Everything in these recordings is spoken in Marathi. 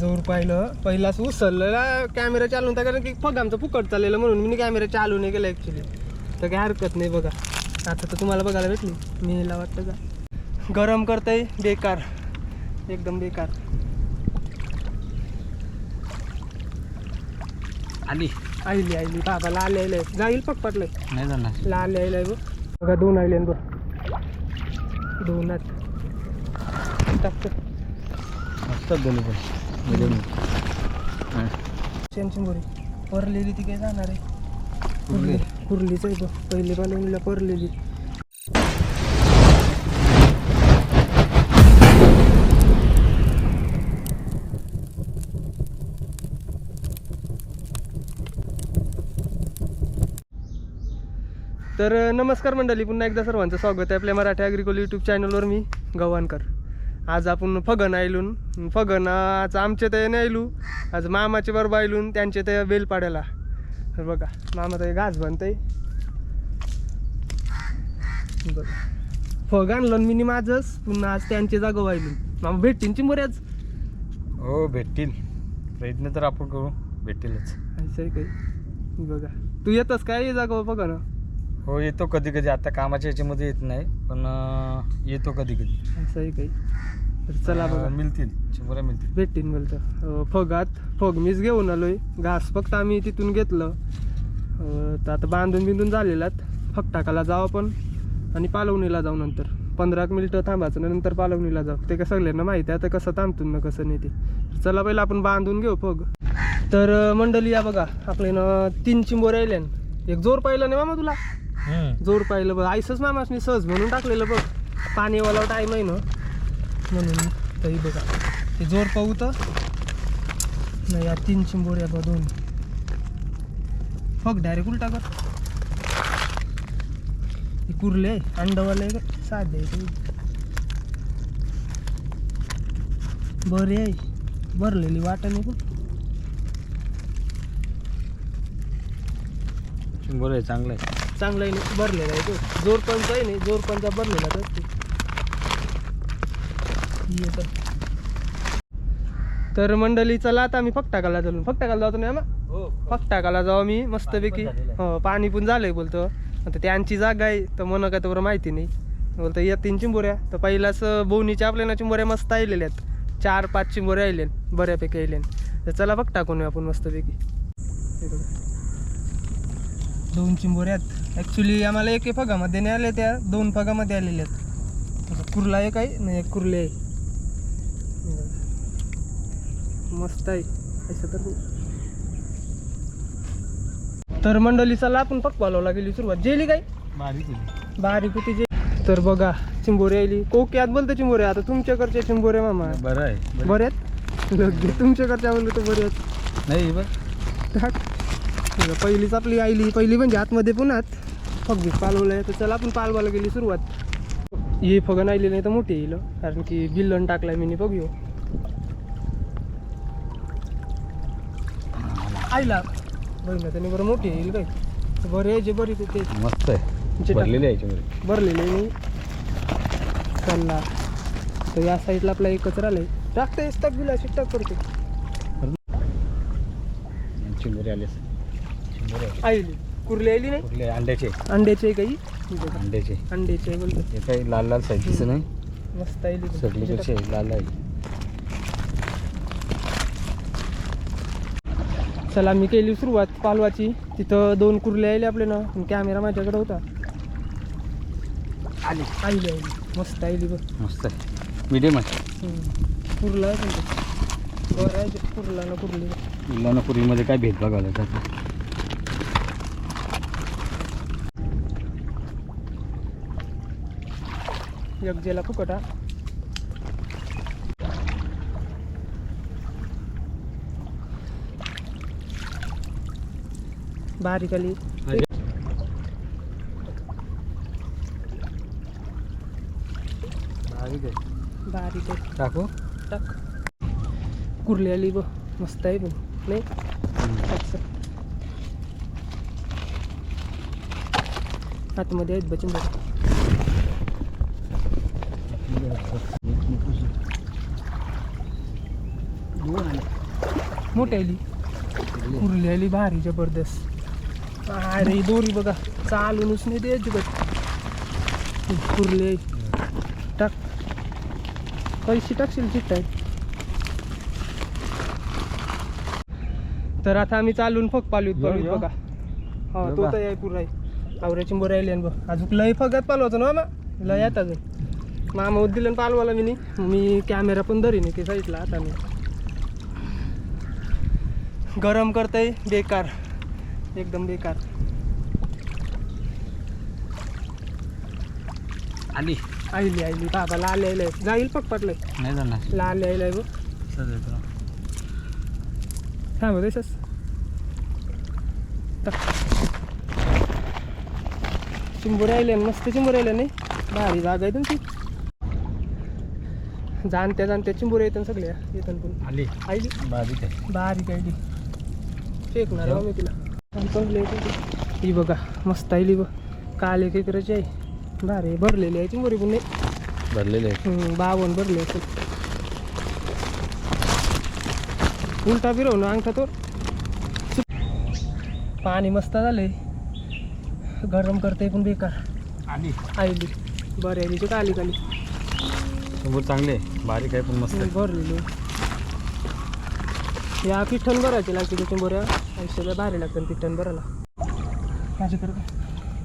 जोर पाहिलं. पहिलाच उचललेला कॅमेरा चालवून तर कारण की फग आमचं फुकट चाललेलं म्हणून मी कॅमेरा चालू नाही केला ॲक्च्युली तर काही हरकत नाही बघा. आता तर तुम्हाला बघायला भेटली. मी हिला वाटतं का? गरम करताय बेकार. एकदम बेकार. आली. आईली आईली. बाबाला आले आले जाईल पक पटलं नाही जाणार. लाल आले बघ. बघा दोन आले बघ. दोन आहेत टाकतो मस्त दोन्ही चिंबोरी परलेली ती काय जाणार आहे? कुर्ली. कुर्लीच आहे बघ. पहिली पालेला परलेली. तर नमस्कार मंडळी. पुन्हा एकदा सर्वांचं स्वागत आहे आपल्या मराठी ॲग्रिकल यूट्यूब चॅनलवर मी गव्हाणकर. आज आपण फगन आयलून. फगन आज आमचे ते नायलू आज मामाचे बरोबर आयलून त्यांचे ते बेलपाड्याला. तर बघा मामा ते घास बनतंय. बघा. फग आणलं मी माझंच पुन्हा आज त्यांचे जागो वायलून मामा भेटतीन चिंबोऱ्याच? हो भेटतील. प्रयत्न तर आपण करू भेटतीलच. असं काही बघा. तू येतस काय जागो बघा ना हो येतो कधी कधी आता कामाच्या याच्यामध्ये येत नाही पण अं, येतो कधी कधी असं आहे काही. तर चला बघा. अं, मिळतील. चिमुऱ्या मिळतील. भेटतीन बोलतं फगात फग मीच घेऊन आलोय. घास फक्त आम्ही तिथून घेतलं. अं, तर आता बांधून बिंदून झालेलात फक टाकायला जाऊ आपण आणि पालवणीला जाऊ नंतर. पंधरा एक मिनिटं थांबायचं आणि नंतर पालवणीला जाऊ. ते का सगळ्यांना माहिती आहे आता कसं थांबतो ना कसं नाही ते. चला पहिलं आपण बांधून घेऊ फग. तर अं, मंडळी या बघा. आपले ना तीन चिंबोर राहिले एक जोर पाहिलं नाही मामा तुला? जोर पाहिलं बघ. आईसच मामासनी सहज म्हणून टाकलेलं बघ. पाणीवाला टाईम आहे ना. म्हणून तरी बघा. ते जोर पाहू तर. नाही या तीन चिंबोऱ्या बघ दोन. फक डायरेक्ट उलटा कर. कुर्ले अंडवाले साधे. बरे आहे. भरलेली वाटा नाही का चिमुरं आहे चांगलं आहे चांगला भरलेला आहे तो. जोर पंचा आहे नाही जोर पंचा भरलेला तर तर. तर मंडळी चला आता आम्ही फकटाकाला चालू. फकटाकाला जातो नाही आम्हा? हो फकटाकाला जाऊ आम्ही मस्तपैकी. पाणी पण हो पाणी पण झालंय बोलतो. आता त्यांची जागा आहे तर मन काय तेवढं माहिती नाही. बोलतं या तीन चिंबोऱ्या. तर पहिलाच बोवणीच्या आपल्याला चिंबोऱ्या मस्त आलेल्या आहेत. चार पाच चिंबोऱ्या आल्या बऱ्यापैकी आल्या तर चला फक्त टाकून आपण मस्तपैकी. हे बघा. दोन चिंबोऱ्या आहेत. ॲक्च्युली आम्हाला एक फगामध्ये नाही आल्या त्या दोन फगामध्ये आलेल्या आहेत. कुर्ला एक आहे नाही एक कुर्ले आहे. मस्त आहे. असं तर तर मंडळी चला आपण फक पालवला गेली सुरुवात. जेली काय? बारीक. बारीक होती जे तर बघा चिंबोरे आली. कोक्यात बोलतो चिंबोरे. आता तुमच्याकडचे चिंबोरे मामा. बरं आहे. बऱ्यात लगे तुमच्याकडच्या बोललो तर बऱ्यात नाही बघा, पहिलीच आपली आईली पहिली म्हणजे आतमध्ये पुन्हा फग बीक पालवलं आहे तर चला आपण पालवायला गेली सुरुवात. ही फगन आली नाही तर मोठी येईल कारण की बिल्लन टाकलाय मी बघ. आईला बघ ना त्याने बरं मोठी येईल काय. बरे जे बरी ते. मस्त आहे. भरलेली आहे चिमुरे भरलेले मी. चालला तर या साईडला आपला एकच राहिलाय. टाकता टाक बिला टाक करते. आले आईली कुर्ली आईली नाही? कुठले अंड्याचे. अंड्याचे आहे काही? बघा. अंड्याचे. अंड्याचे आहे बोलतो हे काही लाल लाल साईजचं नाही? मस्त आईली सगळीकडचे आहे, लाल आहे. चला मी केली सुरुवात पालवाची. तिथं दोन कुर्ले आले आपले ना. कॅमेरा माझ्याकडे होता. आली. आईली आईली मस्त आईली बघ मस्त आहे. मीडियम आहे. कुर्ला आहे पण ते. बरं आहे ते. कुर्ला ना कुर्ली. इलानापुरीमध्ये काय भेदभाव घालायचा आता? एक जेला फुकटा. बारीक आली. बारीक आहे. टाकू? टाक. कुर्ली आली बघ. मस्त आहे बघ. नाही. आतमध्ये आहेत बचिन बघ मोठी आली कुर्ली आली भारी जबरदस्त. अरे दोरी बघा. चालूनच नाही ते अजिबात कुर्ली. टाक. पैसे टाकशील चिट्टाय तर आता आम्ही चालून फक पालवीत पालवीत. बघा. हा तो. तर आहे पुरा आहे आवऱ्याची मोर राहिली बघ. अजून लय फगात पालवायचं ना लय येत अजून मामा दिलं पालवाला मी. मी कॅमेरा पण धरी नाही ते साईडला आता मी. गरम करताय बेकार. एकदम बेकार. आली. आईली आईली. बाबा लाल यायलाय. जाईल पक पटलंय नाही जाणार. लाल यायलाय बघ. थांब देसस चिंबू राहिले मस्त चिंबू राहिले नाही? भारी जागा आहे तुमची. जाणत्या जाणत्या चिंबूर येतात सगळ्या. येतात पण. आली. बारीक आहे. बारीक फेकणार आहे मी तिला. चांगली आहे. ही बघा मस्त आईली बघ. काल एक एकराची आहे भारी भरलेली आहे चिंबोरी पण नाही भरलेले आहे. बावन्न भरले असेल उलटा फिरव ना अंगठा तो पाणी मस्त झालंय. गरम करते पण बेकार. आली. आईली. बरं आईली काली काली समोर चांगले आहे. बारीक आहे पण मस्त आहे. भरलेली. या पिठ्ठन भरायचे लागते त्याच्या बऱ्या. आयुष्याला भारी लागतात पिठ्ठन भरायला. माझ्याकडे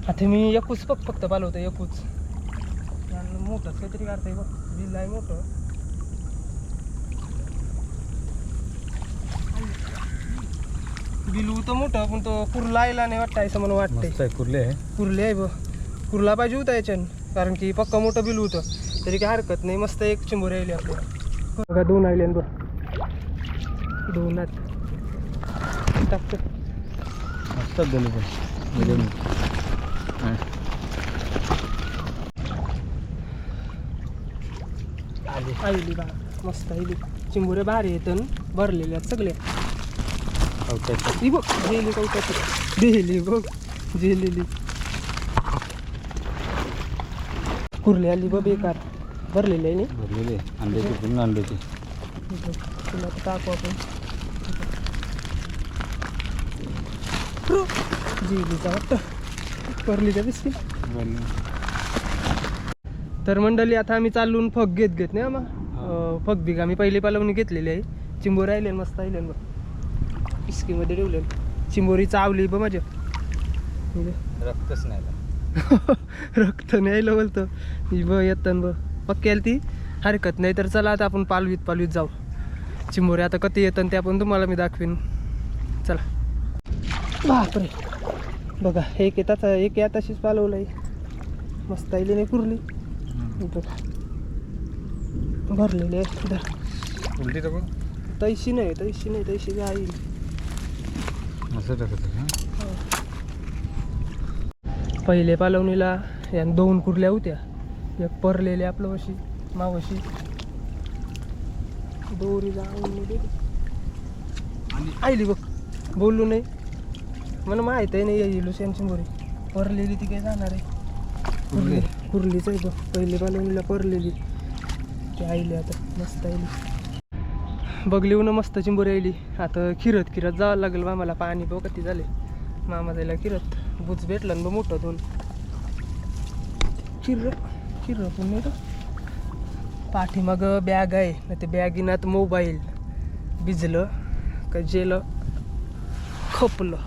आता मी एकूच फक्त फक्त पालवतो एकूच. मोठंच काहीतरी काढतंय बघ. बिल आहे मोठं. बिलू तर मोठं पण तो कुर्ला आयला नाही वाटतं असं मला वाटतंय. कुर्ले आहे. कुर्ले आहे बघ. कुर्ला पाहिजे होता याच्यानं कारण की पक्का मोठं बिल होतं. तरी काय हरकत नाही. मस्त एक चिंबोर राहिली आपल्याला बघा दोन आले बघ दोन. आहेत. टाकतो मस्त दोन्ही पण. आईली बा. मस्त आईली चिंबोरे भारी येतं भरलेले आहेत सगळे. ही बघ जेली कवकाची देली बघ जेलेली कुर्ली आली बघ बेकार. भरलेली आहे नाही भरलेली अंड्याची पूर्ण अंड्याची तुला टाकू आपण वाटतं बिस्किट तर मंडळी आता आम्ही चालून फग घेत घेत नाही मग फग बिग आम्ही पहिले पालवणी घेतलेली आहे. चिंबोरी राहिले मस्त राहिले बघ. पिस्कीमध्ये ठेवले चिंबोरी चावली बघ माझ्या. रक्तच नाही. रक्त न्यायला बोलतं. ब येतं ब पक्की आली ती. हरकत नाही. तर चला आता आपण पालवीत पालवीत जाऊ. चिंबोरी आता कधी येतं ते आपण तुम्हाला मी दाखवीन. चला. बापरे. बघा एक येताच एक येताशीच पालवलं आहे मस्त आईली नाही पुरली बघा. भरलेली आहे. तैशी नाही तैशी नाही तैशी जाईल का? पहिले पालवणीला या दोन कुर्ल्या होत्या. एक परलेले आपलं वशी मावशी. दोरी जाऊन नाही दिली. आईली बघ बोललो नाही मला माहीत आहे नाही येईल लुसेनची मोरी परलेली ती काय जाणार आहे? कुर्ली? कुर्लीच आहे बघ पहिले पालवणीला परलेली. ती आईली आता मस्त आईली. बघली ना मस्त चिंबोरी आईली. आता खिरत खिरत जावं लागेल मामाला पाणी बघ किती झाले. मामा जायला किरत बुच भेटलं ना मोठं दोन किर किर पण नाही पाठीमाग बॅग आहे ना ते बॅगीनात मोबाईल भिजलं का जेलं खपलं.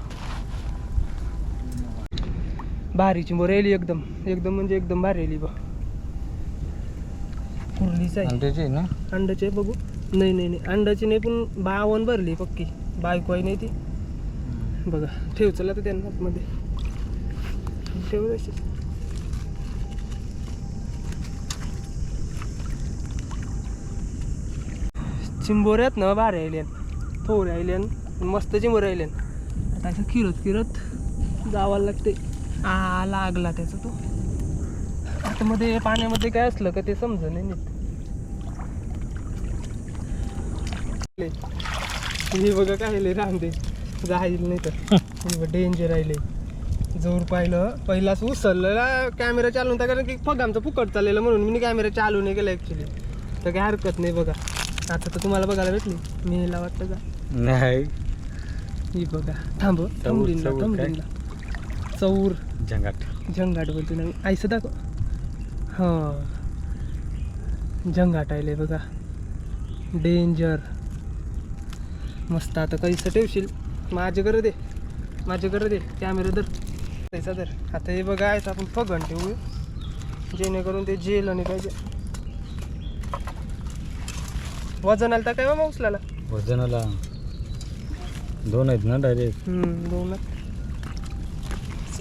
भारीची मोर राहिली एकदम. एकदम म्हणजे एकदम भारी राहिली बघ कुर्लीच आहे. ना? अंड्याची आहे बघू. नाही नाही नाही. अंड्याची नाही पण बावन भरली पक्की. बायको आहे नाही ती. बघा ठेव चला तर त्यांना आतमध्ये ठेव. तशी चिंबोऱ्यात ना भारी आयल्यान थोडे आयल्यान मस्त चिंबोरे आयल्यान आता असं किरत किरत जावायला लागते आ लागला त्याचा तो. आतमध्ये पाण्यामध्ये काय असलं का ते समज नाही नीट. हे बघा काय रामदे जाईल नाही तर. डेंजर राहिले जोर पाहिलं. पहिलाच उचललेला कॅमेरा चालवून त्या कारण की फग आमचा फुकट चाललेला म्हणून मी कॅमेरा चालू नाही केला ॲक्च्युली तर काय हरकत नाही बघा. आता तर तुम्हाला बघायला भेटली. मी हिला वाटतं का? नाही. ही बघा. थांब थांबडीनला चौर काय? थांबडीनला चौर झंगाट. झंगाट बोलतो ना. मी आईचं दाखव. हां. झंगाट आले बघा. डेंजर. मस्त आता काहीसं ठेवशील? माझ्याकडे दे माझ्याकडे दे कॅमेरा धर. पैसा धर. आता हे बघा आहे आपण फगण ठेवू जेणेकरून ते जेल आणि पाहिजे वजन आलं तर काय मग उचलायला? वजनाला दोन आहेत ना डायरेक्ट हम्म, दोनच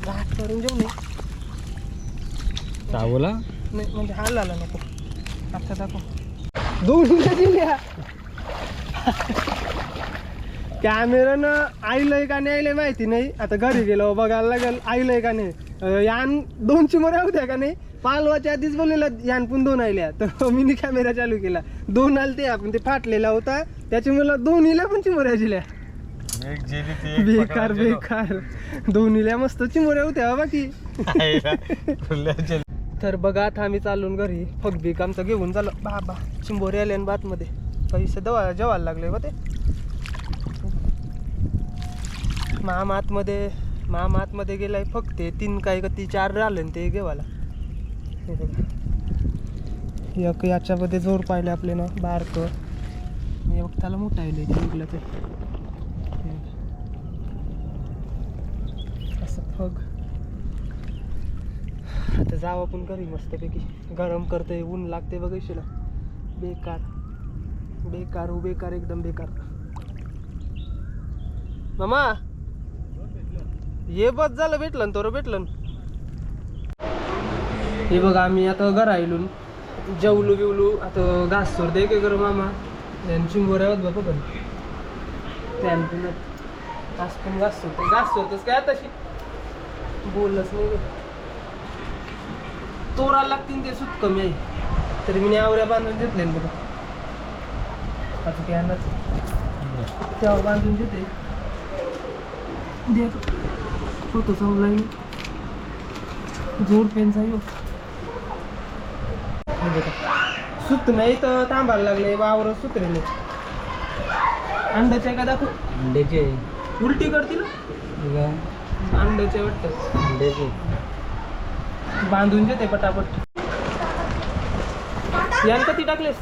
घाट करून जेवू नये चावला? नाही म्हणजे हालायला नको. आता दाखव. दोन दिल्या. कॅमेरानं आईलंय का नाही आईलंय माहिती नाही. आता घरी गेलो बघायला लागेल आईलंय का नाही यान दोन चिमोऱ्या होत्या का नाही? पालवाच्या आधीच बोललेला यान पण दोन आयल्या. तर मी कॅमेरा चालू केला. दोन आले ते आपण ते फाटलेला होता. त्याच्यामुळे दोन्हीला पण चिमोऱ्या दिल्या. बेकार बेकार. दोन्हीला मस्त चिमोऱ्या होत्या बाकी. तर बघा आता आम्ही चालून घरी. फगबीक आमचं घेऊन चाललो. बाबा चिंबोरी आले बातमध्ये. पैसे दवा जेवायला लागले बा ते. माम आतमध्ये माम आतमध्ये गेलाय फक्त ते तीन काय का ती चार राहिलं न ते घेवाला हे बघा. एक याच्यामध्ये जोर पाहिले आपले ना बारक. एक त्याला मोठा आहे जिंकलं ते असं फग. आता जावं आपण घरी मस्तपैकी. गरम करते ऊन लागते बघायला बेकार. बेकार उबेकार बेकार एकदम बेकार. मामा! हे बस झालं भेटलं ना तोर भेटलं. हे बघा आम्ही आता घर आयलून जेवलो बिवलो आता घास सोड दे काय करू मामा. आणि चिंबोऱ्या होत बाबा पण. त्यान पण घास पण घास सोडते घास सोडतस काय आताशी? बोललंच नाही. तोराला लागतील ते सुट कमी आहे. तरी मी आवऱ्या बांधून घेतले बघा. आता काय तेव्हा बांधून घेते देख आहे. जोर पेनचा येऊ हे बघा. सुत नाही तर थांबायला लागले वावर सुतरेले अंड्याच्या का दाखव अंड्याचे. उलटी करतील अंड्याचे वाटतं. अंड्याचे. बांधून देते पटापट. यान कधी टाकलेस?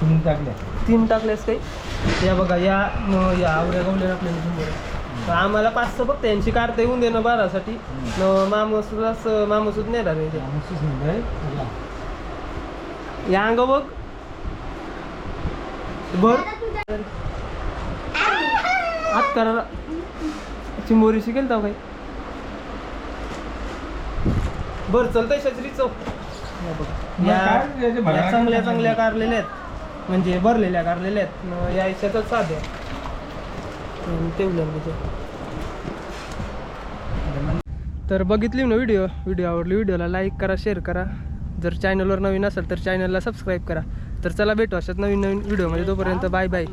तुम्ही टाकल्या तीन टाकलेस काही या बघा या या आवऱ्या गवल्या आपल्याला तर आम्हाला पाच सहा फक्त यांची कारता येऊन दे ना बारासाठी. न मामूसलाच मामूसूद नेणार आहे ते. या अंग बघ. भर. आत करा चिंबोरी शिकेल तर काही. बर चल तशाच रिचव या बघा. या या चांगल्या चांगल्या कारलेल्या आहेत. म्हणजे भरलेल्या कारलेल्या आहेत. या याच्यातच साध्या आणि तर बघितली ना व्हिडिओ व्हिडिओ आवडली. व्हिडिओला लाईक करा शेअर करा. जर चॅनलवर नवीन असेल तर चॅनलला सबस्क्राईब करा. तर चला भेटू अशात नवीन नवीन व्हिडिओमध्ये तोपर्यंत बाय बाय